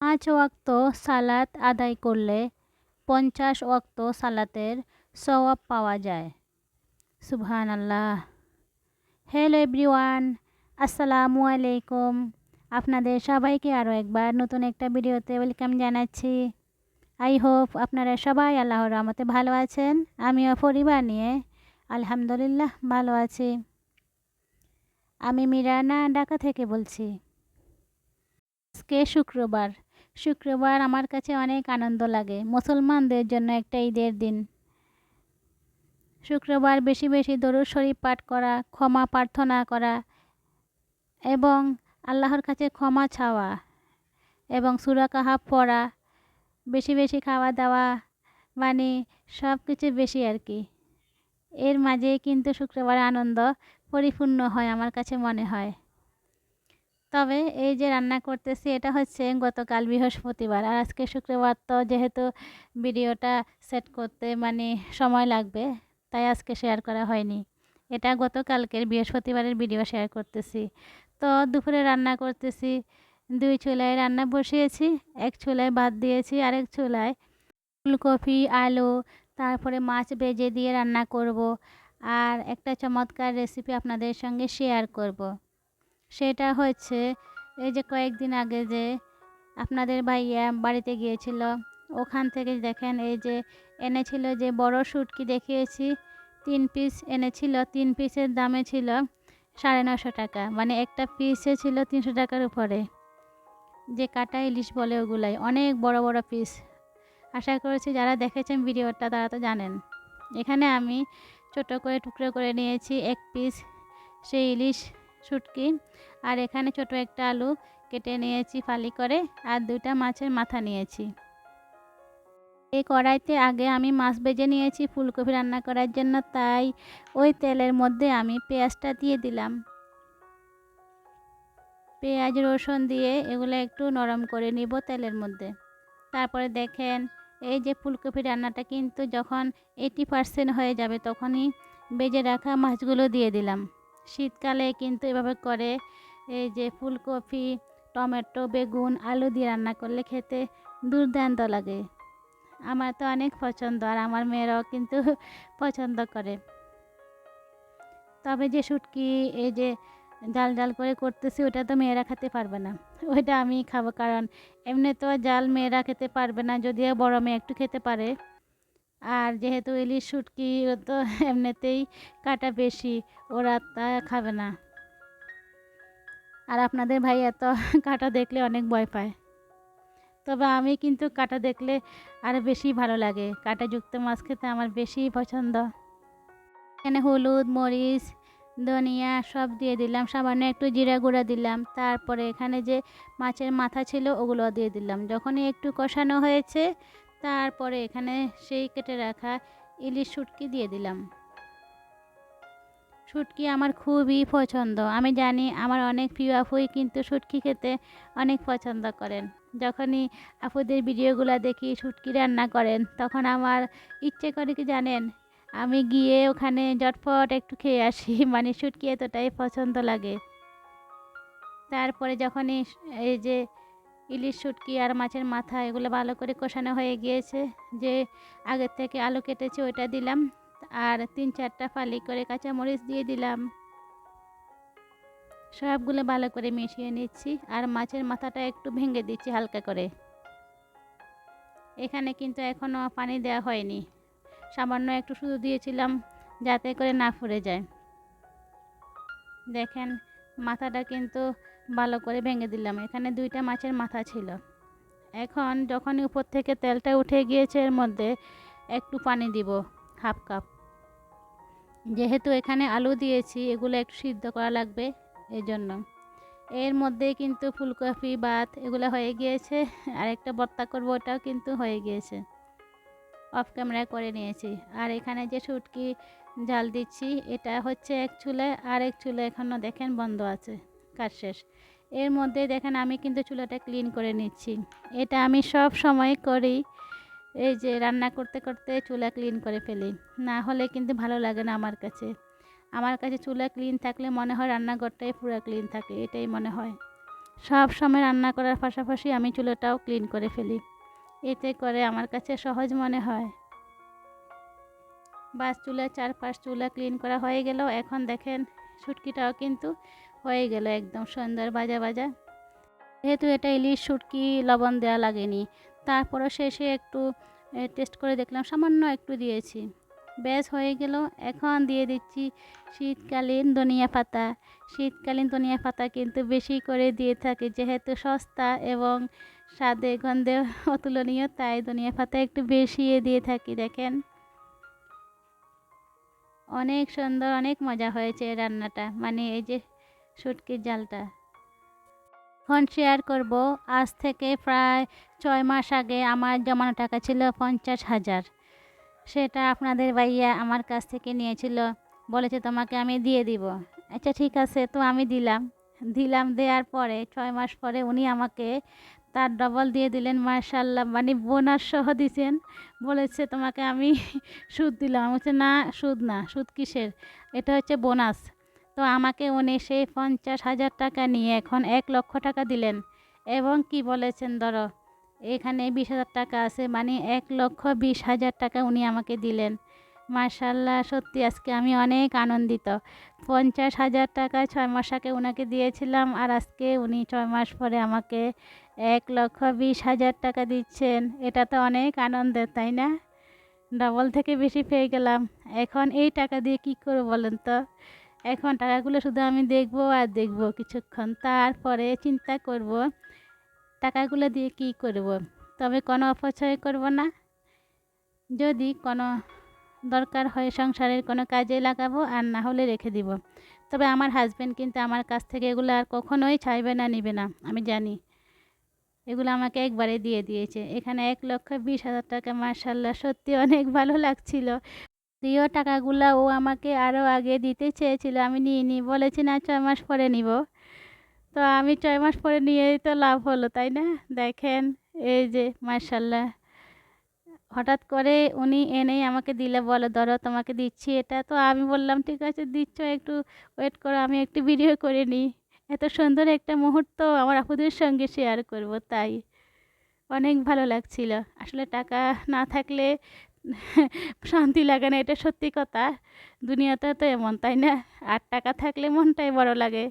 পাঁচ ওয়াক্ত সালাত আদায় করলে পঞ্চাশ ওয়াক্ত সালাতের সওয়াব পাওয়া যায়। সুবহান আল্লাহ হ্যালো এভরিওয়ান আসসালামু আলাইকুম। আপনাদের সবাইকে আরও একবার নতুন একটা ভিডিওতে ওয়েলকাম জানাচ্ছি। আই হোপ আপনারা সবাই আল্লাহর রহমতে ভালো আছেন। আমিও পরিবার নিয়ে আলহামদুলিল্লাহ ভালো আছি। আমি মিরানা ঢাকা থেকে বলছি। আজকে শুক্রবার শুক্রবার আমার কাছে অনেক আনন্দ লাগে। মুসলমানদের জন্য একটা ঈদের দিন। শুক্রবার বেশি বেশি দরুদ শরীফ পাঠ করা, ক্ষমা প্রার্থনা করা এবং আল্লাহর কাছে ক্ষমা চাওয়া এবং সুরা কাহাব পড়া, বেশি বেশি খাওয়া দাওয়া মানে সব কিছু বেশি আর কি। এর মাঝে কিন্তু শুক্রবার আনন্দ পরিপূর্ণ হয় আমার কাছে মনে হয়। তবে এই যে রান্না করতেছি, এটা হচ্ছে গতকাল বৃহস্পতিবার। আর আজকে শুক্রবার তো যেহেতু ভিডিওটা সেট করতে মানে সময় লাগবে, তাই আজকে শেয়ার করা হয়নি। এটা গতকালকের বৃহস্পতিবারের ভিডিও শেয়ার করতেছি। তো দুপুরে রান্না করতেছি, দুই চুলায় রান্না বসিয়েছি, এক চুলায় ভাত দিয়েছি, আরেক চুলায় ফুলকপি, আলু, তারপরে মাছ ভেজে দিয়ে রান্না করব, আর একটা চমৎকার রেসিপি আপনাদের সঙ্গে শেয়ার করব। সেটা হচ্ছে এই যে কয়েকদিন আগে যে আপনাদের ভাইয়া বাড়িতে গিয়েছিল, ওখান থেকে দেখেন এই যে এনেছিল যে বড় শুটকি দেখিয়েছি, তিন পিস এনেছিল, তিন পিসের দামে ছিল সাড়ে নশো টাকা মানে একটা পিসে ছিল তিনশো টাকার উপরে। যে কাটা ইলিশ বলে ওগুলাই, অনেক বড় বড় পিস আশা করেছি যারা দেখেছেন ভিডিওটা তারা তো জানেন। এখানে আমি ছোট করে টুকরো করে নিয়েছি এক পিস সেই ইলিশ। শুটকি। আর এখানে ছোট একটা আলু কেটে নিয়েছি ফালি করে, আর দুইটা মাছের মাথা নিয়েছি। এই কড়াইতে আগে আমি মাছ ভেজে নিয়েছি ফুলকপি রান্না করার জন্য, তাই ওই তেলের মধ্যে আমি পেঁয়াজটা দিয়ে দিলাম। পেঁয়াজ, রসুন দিয়ে এগুলো একটু নরম করে নিব তেলের মধ্যে। তারপরে দেখেন, এই যে ফুলকপি রান্নাটা কিন্তু যখন এইটি পারসেন্ট হয়ে যাবে, তখনই বেজে রাখা মাছগুলো দিয়ে দিলাম। শীতকালে কিন্তু এভাবে করে এই যে ফুলকপি, টমেটো, বেগুন, আলু দিয়ে রান্না করলে খেতে দুর্দান্ত লাগে। আমার তো অনেক পছন্দ আর আমার মেয়েরাও কিন্তু পছন্দ করে। তবে যে শুটকি, এই যে জাল জাল করে করতেছি, ওটা তো মেয়েরা খেতে পারবে না। ওইটা আমি খাব, কারণ এমনি তো জাল মেয়েরা খেতে পারবে না, যদিও বড় মেয়ে একটু খেতে পারে। আর যেহেতু ইলিশ শুটকি, ও তো এমনিতেই কাটা বেশি, ওরা তা খাবে না। আর আপনাদের ভাই এত কাটা দেখলে অনেক ভয় পায়। তবে আমি কিন্তু কাটা দেখলে আরও বেশি ভালো লাগে। কাটাযুক্ত মাছ খেতে আমার বেশি পছন্দ। এখানে হলুদ, মরিচ, ধনিয়া সব দিয়ে দিলাম, সামান্য একটু জিরা গুঁড়া দিলাম। তারপরে এখানে যে মাছের মাথা ছিল, ওগুলো দিয়ে দিলাম। যখনই একটু কষানো হয়েছে তারপরে এখানে সেই কেটে রাখা ইলিশ শুটকি দিয়ে দিলাম। শুটকি আমার খুবই পছন্দ। আমি জানি আমার অনেক প্রিয় আপুই কিন্তু শুটকি খেতে অনেক পছন্দ করেন। যখনই আপুদের ভিডিওগুলো দেখি শুটকি রান্না করেন, তখন আমার ইচ্ছে করে কি জানেন, আমি গিয়ে ওখানে জটফট একটু খেয়ে আসি। মানে শুটকি এতটাই পছন্দ লাগে। তারপরে যখনই এই যে ইলিশ শুটকি আর মাছের মাথা, এগুলো ভালো করে কষানো হয়ে গিয়েছে। যে আগের থেকে আলু কেটেছে ওইটা দিলাম। আর তিন চারটা ফালি করে কাঁচামরিচ দিয়ে দিলাম। সবগুলো ভালো করে মিশিয়ে নিচ্ছি। আর মাছের মাথাটা একটু ভেঙে দিচ্ছি হালকা করে। এখানে কিন্তু এখনও পানি দেওয়া হয়নি। সামান্য একটু শুধু দিয়েছিলাম যাতে করে না ফুরে যায়। দেখেন মাথাটা কিন্তু ভালো করে ভেঙে দিলাম। এখানে দুইটা মাছের মাথা ছিল। এখন যখনই উপর থেকে তেলটা উঠে গিয়েছে এর মধ্যে একটু পানি দিব, হাফ কাপ। যেহেতু এখানে আলু দিয়েছি, এগুলো একটু সিদ্ধ করা লাগবে এই জন্য এর মধ্যে কিন্তু ফুলকপি, ভাত এগুলো হয়ে গিয়েছে। আর একটা বত্তা করব, ওটাও কিন্তু হয়ে গিয়েছে। অফ ক্যামেরা করে নিয়েছি। আর এখানে যে শুটকি জাল দিচ্ছি। এটা হচ্ছে এক চুলে, আর এক চুলে এখনও দেখেন বন্ধ আছে, কাজ শেষ। এর মধ্যে দেখেন আমি কিন্তু চুলাটা ক্লিন করে নিচ্ছি। এটা আমি সব সময় করি, এই যে রান্না করতে করতে চুলা ক্লিন করে ফেলি। না হলে কিন্তু ভালো লাগে না আমার কাছে। আমার কাছে চুলা ক্লিন থাকলে মনে হয় রান্নাঘরটাই পুরো ক্লিন থাকে, এটাই মনে হয়। সব সময় রান্না করার পাশাপাশি আমি চুলোটাও ক্লিন করে ফেলি। এতে করে আমার কাছে সহজ মনে হয়। বাস চুলা চারপাশ চুলা ক্লিন করা হয়ে গেল। এখন দেখেন শুটকিটাও কিন্তু হয়ে গেল একদম সুন্দর বাজা বাজা যেহেতু এটা ইলিশ শুটকি লবণ দেওয়া লাগেনি। তারপরও শেষে একটু টেস্ট করে দেখলাম, সামান্য একটু দিয়েছি। ব্যাস, হয়ে গেল। এখন দিয়ে দিচ্ছি শীতকালীন ধনিয়া পাতা। শীতকালীন ধনিয়া পাতা কিন্তু বেশি করে দিয়ে থাকে, যেহেতু সস্তা এবং স্বাদে গন্ধে অতুলনীয়, তাই ধনিয়া পাতা একটু বেশি দিয়ে থাকি, দেখেন। অনেক সুন্দর, অনেক মজা হয়েছে এই রান্নাটা। মানে এই যে শুটকির জালটা। এখন শেয়ার করব। আজ থেকে প্রায় ছয় মাস আগে আমার জমানো টাকা ছিল পঞ্চাশ হাজার। সেটা আপনাদের ভাইয়া আমার কাছ থেকে নিয়েছিল। বলেছে তোমাকে আমি দিয়ে দিব। আচ্ছা ঠিক আছে, তো আমি দিলাম। দিলাম দেওয়ার পরে, ছয় মাস পরে উনি আমাকে তার ডবল দিয়ে দিলেন মার্শাল্লাহ মানে বোনাস সহ দিছেন। বলেছে, তোমাকে আমি সুদ দিলাম। বলছি, না, সুদ না, সুদ কিসের? এটা হচ্ছে বোনাস। তো আমাকে উনি সেই পঞ্চাশ হাজার টাকা নিয়ে এখন এক লক্ষ টাকা দিলেন। এবং কি বলেছেন, ধরো, এখানে বিশ হাজার টাকা আছে মানে এক লক্ষ বিশ হাজার টাকা উনি আমাকে দিলেন। মার্শাল্লাহ সত্যি আজকে আমি অনেক আনন্দিত। পঞ্চাশ হাজার টাকা ছয় মাস আগে ওনাকে দিয়েছিলাম আর আজকে উনি ছয় মাস পরে আমাকে এক লক্ষ বিশ হাজার টাকা দিচ্ছেন। এটা তো অনেক আনন্দের, তাই না? ডবল থেকে বেশি পেয়ে গেলাম। এখন এই টাকা দিয়ে কি করব বলেন তো? এখন টাকাগুলো শুধু আমি দেখব আর দেখব কিছুক্ষণ, তারপরে চিন্তা করব টাকাগুলো দিয়ে কি করব। তবে কোনো অপচয় করব না। যদি কোনো দরকার হয় সংসারের কোনো কাজে লাগাবো আর না হলে রেখে দিব। তবে আমার হাজব্যান্ড কিন্তু আমার কাছ থেকে এগুলো আর কখনোই চাইবে না, নিবে না, আমি জানি। এগুলো আমাকে একবারে দিয়ে দিয়েছে। এখানে এক লক্ষ বিশ হাজার টাকা মার্শাল্লাহ সত্যি অনেক ভালো লাগছিল। প্রিয় টাকাগুলো ও আমাকে আরও আগে দিতে চেয়েছিল, আমি নিয়ে নিই। বলেছি, না, ছয় মাস পরে নিব। তো আমি ছয় মাস পরে নিয়েই তো লাভ হলো, তাই না? দেখেন, এই যে মার্শাল্লাহ হঠাৎ করে উনি এনেই আমাকে দিলে, বলো, ধরো, তোমাকে দিচ্ছি এটা। তো আমি বললাম, ঠিক আছে, দিচ্ছ, একটু ওয়েট করো, আমি একটু ভিডিও করে নিই। এত সুন্দর একটা মুহূর্ত আমার আপুদের সঙ্গে শেয়ার করব, তাই। অনেক ভালো লাগছিল। আসলে টাকা না থাকলে শান্তি লাগে না, এটা সত্যি কথা। দুনিয়াতে তো এমন, তাই না? আর টাকা থাকলে মনটাই বড় লাগে।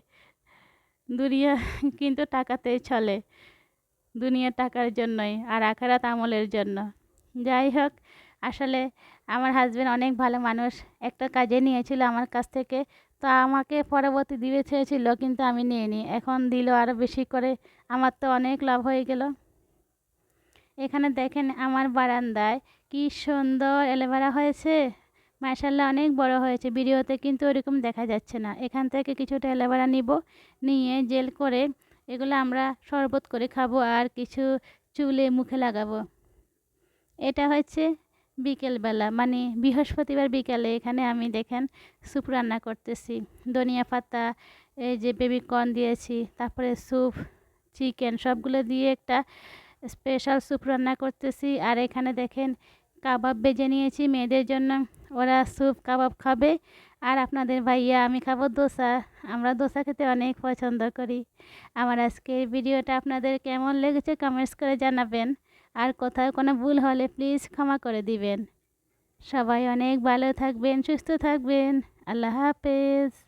দুনিয়া কিন্তু টাকাতেই চলে। দুনিয়া টাকার জন্যই আর আখারাত আমলের জন্য। যাই হোক, আসলে আমার হাজব্যান্ড অনেক ভালো মানুষ। একটা কাজে নিয়েছিল আমার কাছ থেকে। তো আমাকে পরবর্তী দিবে চেয়েছিল, কিন্তু আমি নিয়ে নিই এখন দিল আরও বেশি করে। আমার তো অনেক লাভ হয়ে গেল। এখানে দেখেন আমার বারান্দায় কি সুন্দর এলোভেরা হয়েছে। মার্শাল্লাহ অনেক বড় হয়েছে। ভিডিওতে কিন্তু ওরকম দেখা যাচ্ছে না। এখান থেকে কিছুটা এলোভেরা নিব, নিয়ে জেল করে এগুলো আমরা শরবত করে খাব আর কিছু চুলে মুখে লাগাবো। এটা হচ্ছে বিকেলবেলা মানে বৃহস্পতিবার বিকেলে এখানে আমি দেখেন স্যুপ রান্না করতেছি। ধনিয়া পাতা, এই যে বেবি কর্ন দিয়েছি, তারপরে স্যুপ চিকেন সবগুলো দিয়ে একটা স্পেশাল স্যুপ রান্না করতেছি। আর এখানে দেখেন কাবাব বেজে নিয়েছি মেয়েদের জন্য। ওরা স্যুপ কাবাব খাবে। আর আপনাদের ভাইয়া, আমি খাব দোসা। আমরা দোসা খেতে অনেক পছন্দ করি। আমার আজকের ভিডিওটা আপনাদের কেমন লেগেছে কমেন্টস করে জানাবেন। আর কোথাও কোনো ভুল হলে প্লিজ ক্ষমা করে দিবেন। সবাই অনেক ভালো থাকবেন, সুস্থ থাকবেন। আল্লাহ হাফেজ।